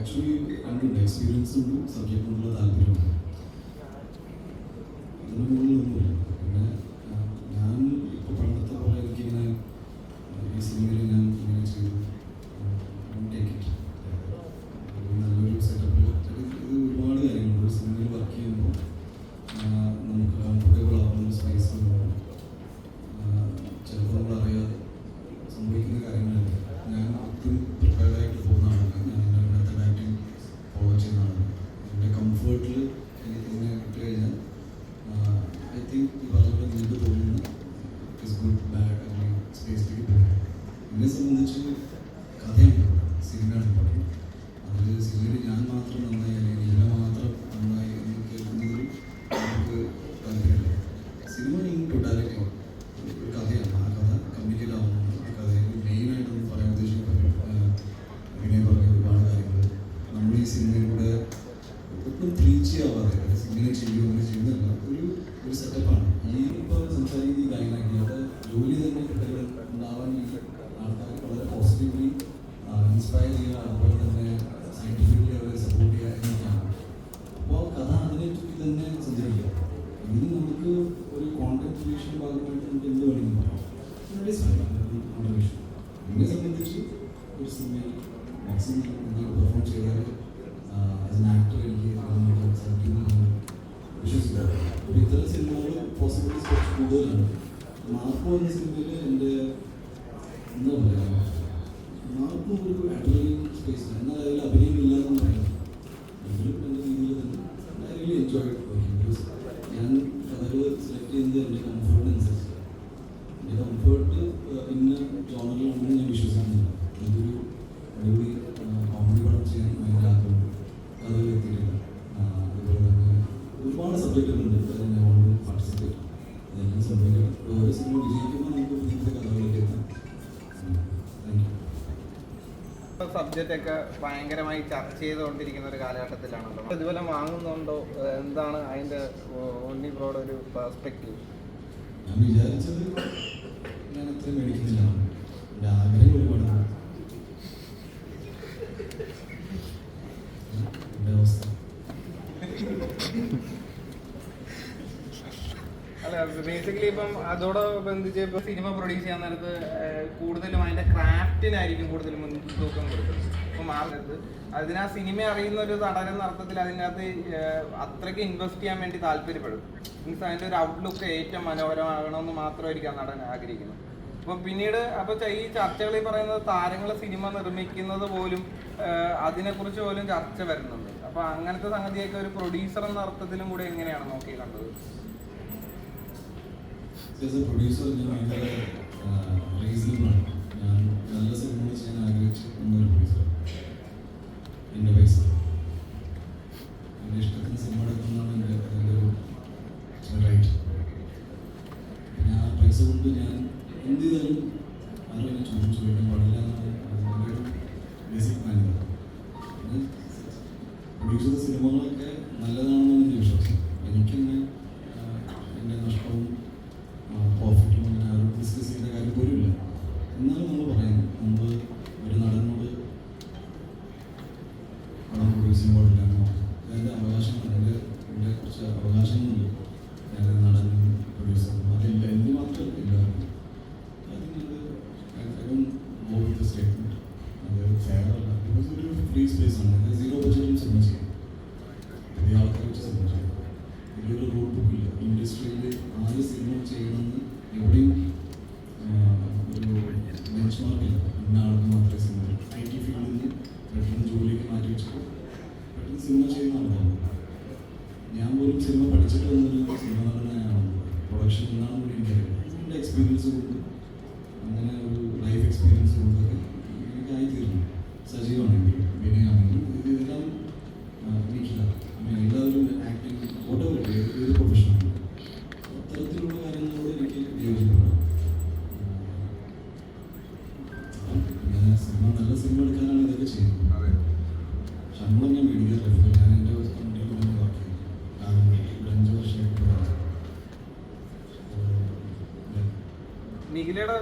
Actually രണ്ടുണ്ട് experience ഉണ്ട് സബ്ജക്റ്റിനുള്ള താല്പര്യമുണ്ട്. അതിന് മുകളിലൊന്നുമില്ല. പിന്നെ ഞാൻ ഇപ്പോൾ പണ്ടത്തെ പോലെ എനിക്കിങ്ങനെ ഈ സിനിമയിൽ ഞാൻ ഇങ്ങനെ ചെയ്തു. നല്ലൊരു സെറ്റപ്പിൽ ഇത് ഒരുപാട് കാര്യങ്ങളുണ്ട് സിനിമയിൽ വർക്ക് ചെയ്യുമ്പോൾ നമുക്ക് കംഫർട്ടബിൾ ആവുന്ന സ്പേസ് ചിലപ്പോൾ നമ്മൾ അറിയാതെ സംഭവിക്കുന്ന കാര്യങ്ങളല്ല. ഞാൻ ഒട്ടും ഐ തിങ്ക് ഈ പറഞ്ഞ നിങ്ങൾക്ക് തോന്നുന്ന. ഗുഡ് ബാഡ് അല്ലെങ്കിൽ സ്പേസിലേക്ക് പോകും എന്നെ സംബന്ധിച്ച് ഇങ്ങനെ ചെയ്യൂ അങ്ങനെ ചെയ്യുന്നില്ല ഒരു ഒരു സെറ്റപ്പാണ് ഈ ഇപ്പോൾ സംസാരിക്കുന്ന ഈ കാര്യങ്ങളൊക്കെ അവിടെ ജോലി തന്നെ കുട്ടികൾ ഉണ്ടാവാൻ ഈ ആൾക്കാർ വളരെ പോസിറ്റീവ്ലി ഇൻസ്പയർ ചെയ്യുക അതുപോലെ തന്നെ സയന്റിഫിക്കലി അവരെ സപ്പോർട്ട് ചെയ്യുക എന്നൊക്കെയാണ്. അപ്പോൾ കഥ അതിനെ ചുറ്റി തന്നെ സഞ്ചരിക്കുക ഇനി നമുക്ക് ഒരു കോണ്ടന്റ് ക്രിയേഷൻ ഭാഗമായിട്ട് നമുക്ക് എന്ത് വേണമെങ്കിലും പറയാം കോൺട്രിബ്യൂഷൻ എന്നെ സംബന്ധിച്ച് ഒരു സിനിമയിൽ മാക്സിമം പെർഫോം ചെയ്താൽ മാർക്കോ എന്ന സിനിമയിൽ എന്റെ എന്താ പറയുക മാർക്കോ ഒരു അഡ്രലിൻ സ്പേസ് എന്നാൽ അതിൽ അഭിനയം എന്ന് പറയാം. എങ്കിലും എന്റെ രീതിയിൽ തന്നെ. ഐ റിയലി എൻജോയ് ഞാൻ കഥകൾ സെലക്ട് ചെയ്യുന്നത് എന്റെ കംഫർട്ട് വിജയിക്കുമ്പോൾ യു സബ്ജക്റ്റ് ഒക്കെ ഭയങ്കരമായി ചർച്ച ചെയ്തുകൊണ്ടിരിക്കുന്ന ഒരു കാലഘട്ടത്തിലാണല്ലോ. ഇതുപോലെ വാങ്ങുന്നുണ്ടോ? എന്താണ് അതിന്റെ ഓൺലി ബ്രോഡ് ഒരു പെർസ്പെക്റ്റീവ് ഞാൻ വിചാരിച്ചത് ഞാൻ അത്രയും മേടിക്കുന്നില്ല. ആഗ്രഹം ഒരുപാടാണ് ബേസിക്കലി ഇപ്പം അതോടെ ബന്ധിച്ച് ഇപ്പൊ സിനിമ പ്രൊഡ്യൂസ് ചെയ്യാൻ നേരത്ത് കൂടുതലും അതിന്റെ ക്രാഫ്റ്റിനായിരിക്കും കൂടുതൽ മുൻതൂക്കം കൊടുക്കുന്നത്. ഇപ്പൊ മാറുന്നത് അതിന് ആ സിനിമ അറിയുന്ന ഒരു നടനെന്ന അർത്ഥത്തിൽ അതിനകത്ത് അത്രയ്ക്ക് ഇൻവെസ്റ്റ് ചെയ്യാൻ വേണ്ടി താല്പര്യപ്പെടും. മീൻസ് അതിന്റെ ഒരു ഔട്ട്ലുക്ക് ഏറ്റവും മനോഹരമാകണമെന്ന് മാത്രമായിരിക്കും നടൻ ആഗ്രഹിക്കുന്നത്. അപ്പൊ പിന്നീട് അപ്പൊ ഈ ചർച്ചകളിൽ പറയുന്നത് താരങ്ങൾ സിനിമ നിർമ്മിക്കുന്നത് പോലും അതിനെ അതിനെക്കുറിച്ച് പോലും ചർച്ച വരുന്നുണ്ട്. അപ്പൊ അങ്ങനത്തെ സംഗതിയൊക്കെ ഒരു പ്രൊഡ്യൂസർ എന്ന അർത്ഥത്തിലും കൂടെ എങ്ങനെയാണ് നോക്കി കണ്ടത്? ആസ് എ പ്രൊഡ്യൂസർ ഞാൻ ഭയങ്കര റീസണബിൾ ആണ് ഞാൻ നല്ല സിനിമകൾ ചെയ്യാൻ ആഗ്രഹിച്ച ഒരു പ്രൊഡ്യൂസർ എന്റെ പൈസ. എന്റെ ഇഷ്ടത്തിന് സിനിമ എടുക്കുന്നതാണ് എന്റെ എന്റെ ഒരു റൈറ്റ് പിന്നെ ആ പൈസ കൊണ്ട് ഞാൻ എന്ത് ചെയ്താലും ആരും എന്നെ ചോദ്യം ചോദിക്കാൻ പാടില്ല എന്നാണ് അതിന്റെ ഒരു ബേസിക് മാനേജർ പ്രൊഡ്യൂസർ സിനിമകളൊക്കെ നല്ലതാണെന്നാണ് എന്റെ വിശ്വാസം എനിക്കെന്നെ എന്റെ നഷ്ടവും പ്രോഫിറ്റും അങ്ങനെ ആരും ഡിസ്കസ് ചെയ്യുന്ന കാര്യം പോലും ഇല്ല എന്നാലും നമ്മൾ പറയുന്നു നമ്മൾ ഒരു നടനോട് പടം പ്രൊഡ്യൂസ് ചെയ്യാൻ പാടില്ല എന്നോ എന്റെ അവകാശമാണ് എന്റെ എന്റെ കുറച്ച് അവകാശങ്ങളുണ്ട് ഞാൻ നടനും പ്രൊഡ്യൂസറും അതില്ല എന്റെ മാത്രമല്ല എല്ലാവർക്കും അതിനത് സ്റ്റേറ്റ്മെന്റ് അത് ഫെയർ അല്ല ബിക്കോസ് ഒരു ഫ്രീ സ്പേസ് ആണ് സീറോ ബജറ്റിൽ സബ്മിറ്റ് ചെയ്യാം പുതിയ ആൾക്കാർ വെച്ച് സബ്മിറ്റ് ചെയ്യാം ഇതിലൊരു റൂൾ ബുക്ക് ഇല്ല ഇൻഡസ്ട്രിയിൽ ആര് സിനിമ ചെയ്യണമെന്ന് എവിടെയും ഒരു ബെഞ്ച് മാർക്ക് ഇല്ല ഇന്ന ആൾക്ക് മാത്രമേ സിനിമ ഐ ടി ഫീൽഡിൽ നിന്ന് പെട്ടെന്ന് ജോലിക്ക് മാറ്റി വെച്ചിട്ട്. പെട്ടെന്ന് സിനിമ ചെയ്യുന്ന ആളാണ് ഞാൻ പോലും സിനിമ പഠിച്ചിട്ട് വന്നൊരു സിനിമ നടനാണ് പ്രൊഡക്ഷൻ എന്നാണ് എനിക്കറിയാം എന്റെ എക്സ്പീരിയൻസ് കൊണ്ട് അങ്ങനെ ഒരു ലൈഫ് എക്സ്പീരിയൻസ് കൊണ്ടൊക്കെ ശമ്പളം ഞാൻ മേടിക്കാറില്ല ഞാൻ എന്റെ കമ്പനിയിൽ തന്നെ വർക്ക് കാരണം ഇവിടെ അഞ്ച് വർഷമായിട്ട്